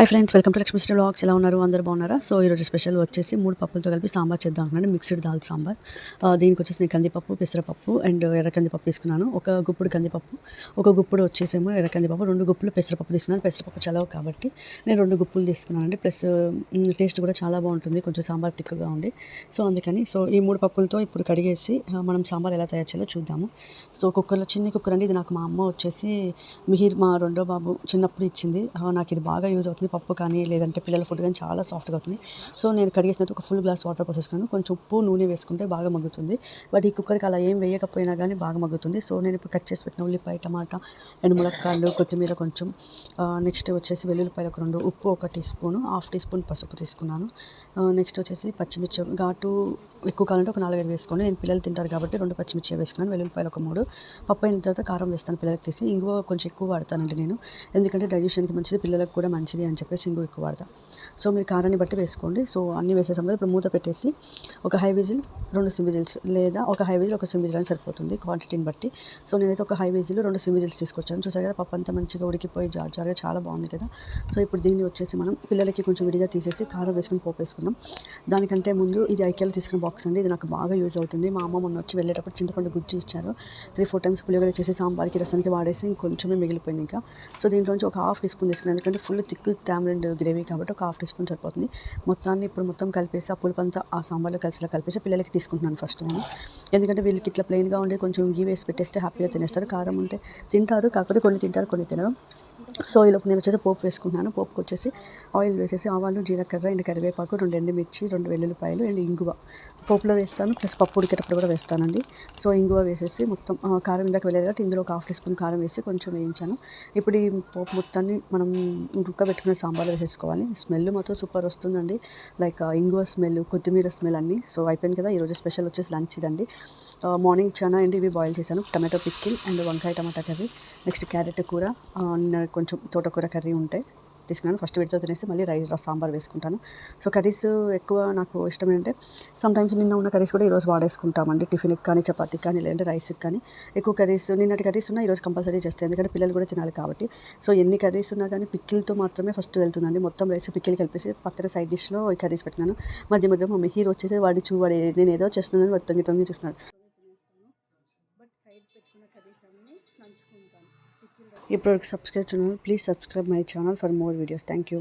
Hi friends welcome to Lakshmi star vlogs ఎలా ఉన్నారు? అందరూ బాగున్నారా? సో ఈరోజు స్పెషల్ వచ్చేసి మూడు పప్పులతో కలిపి సాంబార్ చేద్దాం అనుకున్నాను. మిక్స్డ్ దాల్ సాంబార్. దీనికి వచ్చేసి నేను కందిపప్పు పెసరపప్పు అండ్ ఎర్ర కందిపప్పు తీసుకున్నాను. ఒక గుప్పుడు కందిపప్పు ఒక గుప్పుడు వచ్చేసేమో ఎర్ర కందిపప్పు రెండు గుప్పులు పెసరపప్పు తీసుకున్నాను. పెసరపప్పు చలవు కాబట్టి నేను రెండు గుప్పులు తీసుకున్నాను అండి ప్లస్ టేస్ట్ కూడా చాలా బాగుంటుంది. కొంచెం సాంబార్ తిక్కుగా ఉంది. సో అందుకని సో ఈ మూడు పప్పులతో ఇప్పుడు కడిగేసి మనం సాంబార్ ఎలా తయారు చేయాలో చూద్దాము. సో కుక్కర్లో చిన్న కుక్కర్ అండి. ఇది నాకు మా అమ్మ వచ్చేసి మిహిర్ మా రెండో బాబు చిన్నప్పుడు ఇచ్చింది. నాకు ఇది బాగా యూజ్ అవుతుంది. పప్పు కానీ లేదంటే పిల్లల ఫుడ్ కానీ చాలా సాఫ్ట్గా అవుతుంది. సో నేను కడిగేసినట్టు ఒక ఫుల్ గ్లాస్ వాటర్ పోసేసుకున్నాను. కొంచెం ఉప్పు నూనె వేసుకుంటే బాగా మగ్గుతుంది. బట్ ఈ కుక్కర్కి అలా ఏం వేయకపోయినా కానీ బాగా మగ్గుతుంది. సో నేను ఇప్పుడు కట్ చేసి పెట్టిన ఉల్లిపాయ టమాటా అండ్ ములక్కాళ్ళు కొత్తిమీర కొంచెం నెక్స్ట్ వచ్చేసి వెల్లుల్లిపాయలు ఒక రెండు ఉప్పు ఒక teaspoon half teaspoon పసుపు తీసుకున్నాను. నెక్స్ట్ వచ్చేసి పచ్చిమిర్చి ఘాటు ఎక్కువ కావాలంటే ఒక నాలుగైదు వేసుకోండి. నేను పిల్లలు తింటారు కాబట్టి రెండు పచ్చిమిర్చి వేసుకున్నాను వెల్లుల్లిపాయలు ఒక మూడు పప్పు అయిన తర్వాత కారం వేస్తాను పిల్లలకి తీసి. ఇంగువ కొంచెం ఎక్కువ వాడతానండి నేను. ఎందుకంటే డైజెషన్కి మంచిది పిల్లలకు కూడా మంచిది అని చెప్పేసి సింగు ఎక్కువ వాడతా. సో మీరు కారాన్ని బట్టి వేసుకోండి. సో అన్నీ వేసేసాం కదా ఇప్పుడు మూత పెట్టేసి ఒక హై విజిల్ రెండు సిమిజిల్స్ లేదా ఒక హై విజిల్ ఒక సిమిజిల్ అని సరిపోతుంది క్వాంటిటీని బట్టి. సో నేనైతే ఒక హై విజిల్ రెండు సిమిజిల్స్ తీసుకొచ్చాను. చూసారు కదా పప్పు అంతా మంచిగా ఉడికిపోయి జార్ జారుగా చాలా బాగుంది కదా. సో ఇప్పుడు దీన్ని వచ్చేసి మనం పిల్లలకి కొంచెం విడిగా తీసేసి కారం వేసుకుని పోపు వేసుకుందాం దానికంటే ముందు ఇది ఐకేలో తీసుకున్న బాక్స్ అండి. ఇది నాకు బాగా యూజ్ అవుతుంది. మా అమ్మ మొన్న వచ్చి వెళ్ళేటప్పుడు చింతపండు గుజ్జు ఇచ్చారు. త్రీ ఫోర్ టైమ్స్ పులిహోర చేసి సాంబార్కి రసానికి వాడేసి ఇంకొంచెమే మిగిలిపోయింది ఇంకా. సో దీంట్లోంచి ఒక హాఫ్ టీ స్పూన్ తీసుకున్నాను. ఎందుకంటే ఫుల్ థిక్ టామరెండ్ గ్రేవీ కాబట్టి ఒక హాఫ్ టీ స్పూన్ సరిపోతుంది. మొత్తాన్ని ఇప్పుడు మొత్తం కలిపేసి ఆ పులుపంతా ఆ సాంబార్లో కలిసిలా కలిపేసి పిల్లలకి తీసుకుంటున్నాను ఫస్ట్ నేను. ఎందుకంటే వీళ్ళకి ఇట్లా ప్లెయిన్గా ఉండి కొంచెం గీ వేసి పెట్టేస్తే హ్యాపీగా తినేస్తారు. కారం ఉంటే తింటారు కాకపోతే కొన్ని తింటారు కొన్ని తినరు. సో ఈలోపు నేను వచ్చేసి పోపు వేసుకున్నాను పోపుకి వచ్చేసి ఆయిల్ వేసేసి ఆవాలు జీలకర్ర అండ్ కరివేపాకు రెండు ఎండుమిర్చి రెండు వెల్లుల్లిపాయలు అండ్ ఇంగువ. పోపులో వేస్తాను ప్లస్ పప్పు ఉడికేటప్పుడు కూడా వేస్తానండి. సో ఇంగువ వేసేసి మొత్తం ఆ, కారం ఇందాక వెళ్ళేది కాబట్టి ఇందులో ఒక హాఫ్ టీ స్పూన్ కారం వేసి కొంచెం వేయించాను. ఇప్పుడు ఈ పోపు మొత్తాన్ని మనం ఉడకబెట్టుకున్న సాంబార్లో వేసేసుకోవాలి. స్మెల్ మాత్రం సూపర్ వస్తుందండి. లైక్ ఇంగువ స్మెల్ కొత్తిమీర స్మెల్ అన్నీ. సో అయిపోయింది కదా ఈరోజు స్పెషల్ వచ్చేసి లంచ్ ఇదండి. మార్నింగ్ ఇచ్చాను అండ్ ఇవి బాయిల్ చేశాను. టమాటో పిక్కిల్ అండ్ వంకాయ టమాటా కర్రీ నెక్స్ట్ క్యారెట్ కూర కొంచెం తోటకూర కర్రీ ఉంటే తీసుకున్నాను. ఫస్ట్ విడితో తినేసి మళ్ళీ రైస్ సాంబార్ వేసుకుంటాను. సో కర్రీస్ ఎక్కువ నాకు ఇష్టం ఏంటంటే సమ్టైమ్స్ నిన్న ఉన్న కర్రీస్ కూడా ఈరోజు వాడేసుకుంటామండి. టిఫిన్కి కానీ చపాతీకి కానీ లేదంటే రైస్కి కానీ. ఎక్కువ కర్రీస్ నిన్నటి కర్రీస్ ఉన్నా ఈరోజు కంపల్సరీ చేస్తాయి. ఎందుకంటే పిల్లలు కూడా తినాలి కాబట్టి. సో ఎన్ని కర్రీస్ ఉన్నా కానీ పిక్కిల్తో మాత్రమే ఫస్ట్ వెళ్తుందండి. మొత్తం రైస్ పిక్కిల్ కలిపేసి పక్కన సైడ్ డిష్లో కర్రీస్ పెట్టినాను. మధ్య మధ్య మా మిహీర్ వచ్చేసి వాడి చూ వాడి నేను ఏదో చేస్తున్నాను వాడు తొంగి తొంగి చూస్తున్నాడు. ఇప్పటివరకు subscribe channel please subscribe my channel for more videos thank you